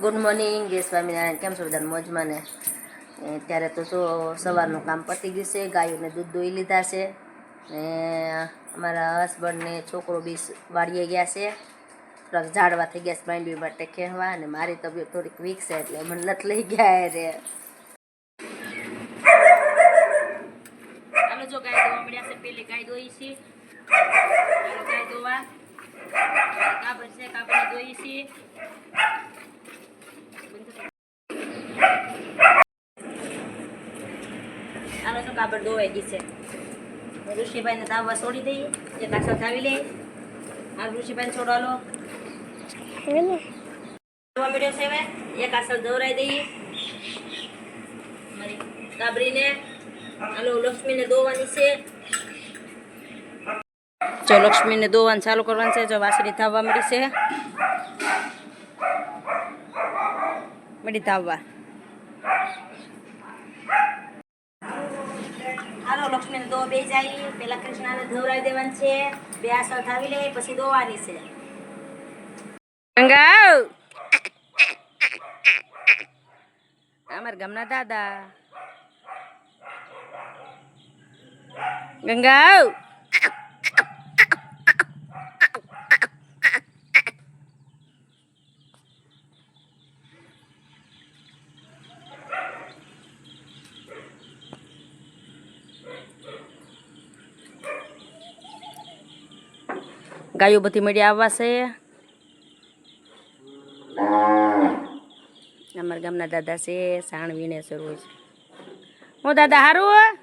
Good morning જય સ્વામિનારાયણ. કેમ છો બધા મોજમાં ને? એ અત્યારે તો જો સવારનું કામ પતી ગયું છે, ગાયોને દૂધ દોઈ લીધા છે. ને અમારા હસબન્ડને છોકરો બી વાળીએ ગયા છે. થોડાક ઝાડવા થઈ ગયા છે માંડવી માટે કહેવા અને મારી તબિયત થોડીક વીક છે એટલે મને નથી લઈ ગયા રે. ગાય દોવા મળ્યા છે, પેલી ગાય દોઈ છે. ગાય દોવા કાબર છે કાબર દોઈ છે. આનો ધોવાઈ ગઈ છે. ઋષિભાઈને તાવવા છોડી દઈએ. એક આસર થાવી લઈએ આ ઋષિભાઈને છોડવા લો. મળ્યો છે હવે. એક આસર દોરાઈ દઈએ. કાબરીને. આલો લક્ષ્મીને દોવાની છે. જો લક્ષ્મીને દોવાનું ચાલુ કરવાનું છે. જો વાસળી ધાવવા મળી છે. મળી ધાવવા. લક્ષ્મીને દો બે જાય. પેલા કૃષ્ણને ધવરાવી દેવાનું છે. બે આસળ થાવી લે, પછી દોવાની છે. ગંગાવ અમાર ગમના દાદા. ગંગાવ ગાયો બધી મળી આવવા છે. અમારા ગામના દાદા છે સાણવીને શરૂ છે હું દાદા, હારું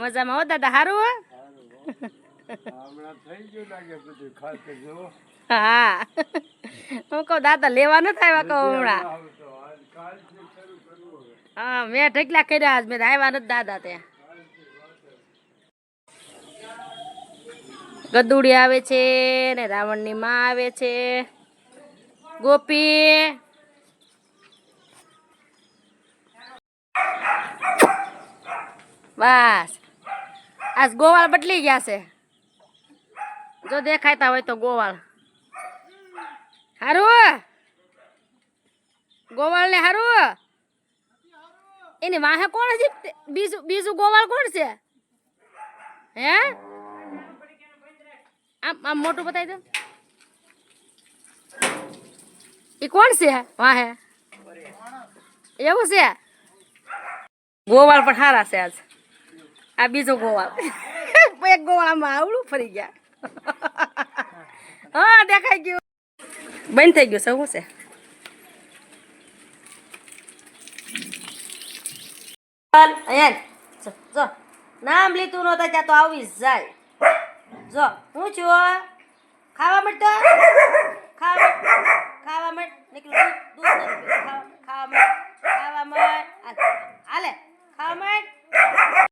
મજામાં હો દાદા, હારું હા? હું. કહું, દાદા લેવા નથી આવ્યા કહું હમણાં. હા, મેં ઢગલા કર્યા આજ, મેં આવ્યા નથી દાદા ત્યાં. ગદુડી આવે છે ને રાવણની માં આવે છે. ગોપી! બસ. આજ ગોવાળ બદલી ગયા છે. જો દેખાતા હોય તો ગોવાળ. હારું? ગોવાળ ને હારું? એની વાહે કોણ છે બીજું બીજું ગોવાળ કોણ છે? હે? આમ મોટું બતાવી દો. એ કોણ છે? વાહે એવું છે? ગોવાળ પણ સારા છે આજ. આ બીજો ગોવાળ. એક ગોવાળામાં આવડું ફરી ગયા. હા, દેખાઈ ગયું. બંધ થઈ ગયું શું છે? નામ લીધું નહોતા, ત્યાં તો આવી જાય. જો હું છું ખાવા તો ખાવા ખાવા માંડ નીકળું દૂધ